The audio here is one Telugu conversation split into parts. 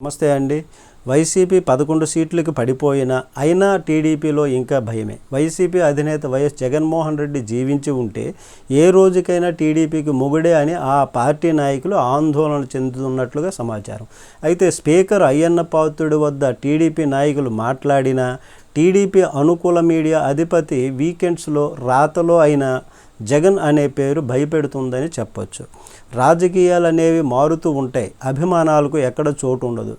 నమస్తే అండి. వైసీపీ పదకొండు సీట్లకు పడిపోయినా అయినా టీడీపీలో ఇంకా భయమే. వైసీపీ అధినేత వైఎస్ జగన్మోహన్ రెడ్డి జీవించి ఉంటే ఏ రోజుకైనా టీడీపీకి మొగుడే అని ఆ పార్టీ నాయకులు ఆందోళన చెందుతున్నట్లుగా సమాచారం. అయితే స్పీకర్ అయ్యన్న పాత్రుడి వద్ద టీడీపీ నాయకులు మాట్లాడినా టీడీపీ అనుకూల మీడియా అధిపతి వీకెండ్స్లో రాతలో అయినా జగన్ అనే పేరు భయపెడుతుందని చెప్పొచ్చు. రాజకీయాలు అనేవి మారుతూ ఉంటాయి అభిమానాలకు ఎక్కడ చోటు ఉండదు.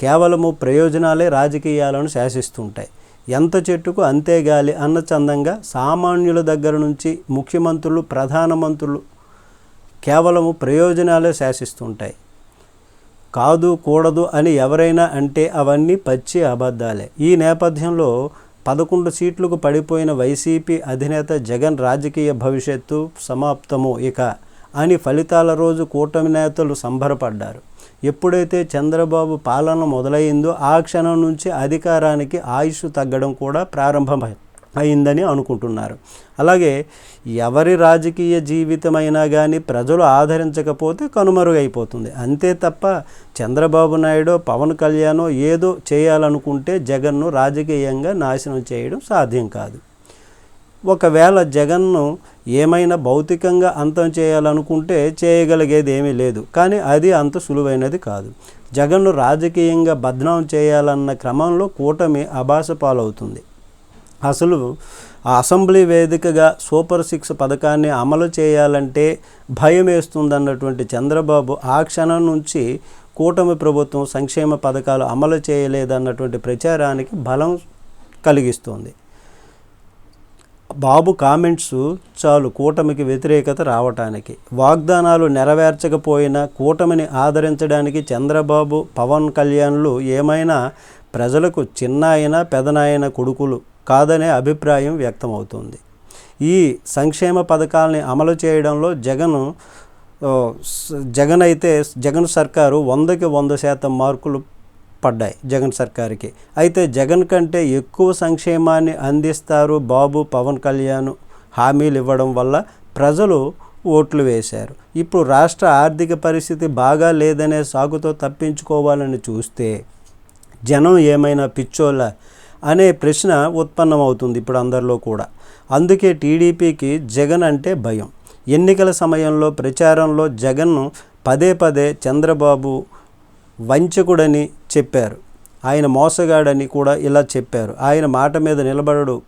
కేవలము ప్రయోజనాలే రాజకీయాలను శాసిస్తుంటాయి. ఎంత చెట్టుకు అంతే గాలి అన్న చందంగా సామాన్యుల దగ్గర నుంచి ముఖ్యమంత్రులు ప్రధానమంత్రులు కేవలము ప్రయోజనాలే శాసిస్తుంటాయి. కాదు కూడదు అని ఎవరైనా అంటే అవన్నీ పచ్చి అబద్ధాలే. ఈ నేపథ్యంలో పదకొండు సీట్లకు పడిపోయిన వైసీపీ అధినేత జగన్ రాజకీయ భవిష్యత్తు సమాప్తము. ఇక అని ఫలితాల రోజు కూటమి నేతలు సంబరపడ్డారు. ఎప్పుడైతే చంద్రబాబు పాలన మొదలైందో ఆ క్షణం నుంచి అధికారానికి ఆయుష్ తగ్గడం కూడా ప్రారంభమైంది. అయిందని అనుకుంటున్నారు. అలాగే ఎవరి రాజకీయ జీవితమైనా కానీ ప్రజలు ఆదరించకపోతే కనుమరుగైపోతుంది. అంతే తప్ప చంద్రబాబు నాయుడు పవన్ కళ్యాణ్ ఏదో చేయాలనుకుంటే జగన్ను రాజకీయంగా నాశనం చేయడం సాధ్యం కాదు. ఒకవేళ జగన్ను ఏమైనా భౌతికంగా అంతం చేయాలనుకుంటే చేయగలిగేది ఏమీ లేదు. కానీ అది అంత సులువైనది కాదు. జగన్ను రాజకీయంగా బద్నాం చేయాలన్న క్రమంలో కూటమి అభాస పాలవుతుంది అసలు అసెంబ్లీ వేదికగా సూపర్ సిక్స్ పథకాన్ని అమలు చేయాలంటే భయం వేస్తుందన్నటువంటి చంద్రబాబు ఆ క్షణం నుంచి కూటమి ప్రభుత్వం సంక్షేమ పథకాలు అమలు చేయలేదన్నటువంటి ప్రచారానికి బలం కలిగిస్తుంది. బాబు కామెంట్స్ చాలు కూటమికి వ్యతిరేకత రావటానికి. వాగ్దానాలు నెరవేర్చకపోయినా కూటమిని ఆదరించడానికి చంద్రబాబు పవన్ కళ్యాణ్లు ఏమైనా ప్రజలకు చిన్నాయన పెదనాయన కొడుకులు కాదనే అభిప్రాయం వ్యక్తమవుతుంది. ఈ సంక్షేమ పథకాలని అమలు చేయడంలో జగన్ జగన్ అయితే జగన్ సర్కారు వందకి వంద శాతం మార్కులు పడ్డాయి జగన్ సర్కారుకి. అయితే జగన్ కంటే ఎక్కువ సంక్షేమాన్ని అందిస్తారు బాబు పవన్ కళ్యాణ్ హామీలు ఇవ్వడం వల్ల ప్రజలు ఓట్లు వేశారు. ఇప్పుడు రాష్ట్ర ఆర్థిక పరిస్థితి బాగా లేదనే సాగుతో తప్పించుకోవాలని చూస్తే జనం ఏమైనా పిచ్చోళ్ళ అనే ప్రశ్న ఉత్పన్నమవుతుంది ఇప్పుడు అందరిలో కూడా. అందుకే టీడీపీకి జగన్ అంటే భయం. ఎన్నికల సమయంలో ప్రచారంలో జగన్ను పదే పదే చంద్రబాబు వంచకుడని చెప్పారు. ఆయన మోసగాడని కూడా ఇలా చెప్పారు. ఆయన మాట మీద నిలబడడు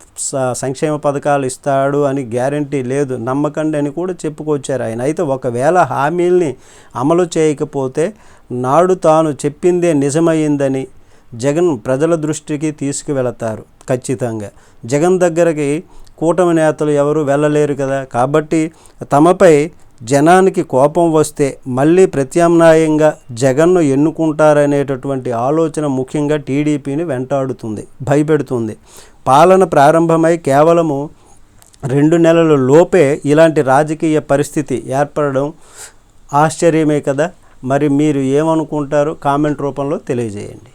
సంక్షేమ పథకాలు ఇస్తాడు అని గ్యారంటీ లేదు నమ్మకండి అని కూడా చెప్పుకొచ్చారు ఆయన. అయితే ఒకవేళ హామీల్ని అమలు చేయకపోతే నాడు తాను చెప్పిందే నిజమైందని జగన్ ప్రజల దృష్టికి తీసుకువెళతారు ఖచ్చితంగా. జగన్ దగ్గరికి కూటమి నేతలు ఎవరు వెళ్ళలేరు కదా. కాబట్టి తమపై జనానికి కోపం వస్తే మళ్ళీ ప్రత్యామ్నాయంగా జగన్ను ఎన్నుకుంటారనేటటువంటి ఆలోచన ముఖ్యంగా టీడీపీని వెంటాడుతుంది భయపెడుతుంది. పాలన ప్రారంభమై కేవలము రెండు నెలల లోపే ఇలాంటి రాజకీయ పరిస్థితి ఏర్పడడం ఆశ్చర్యమే కదా. మరి మీరు ఏమనుకుంటారో కామెంట్ రూపంలో తెలియజేయండి.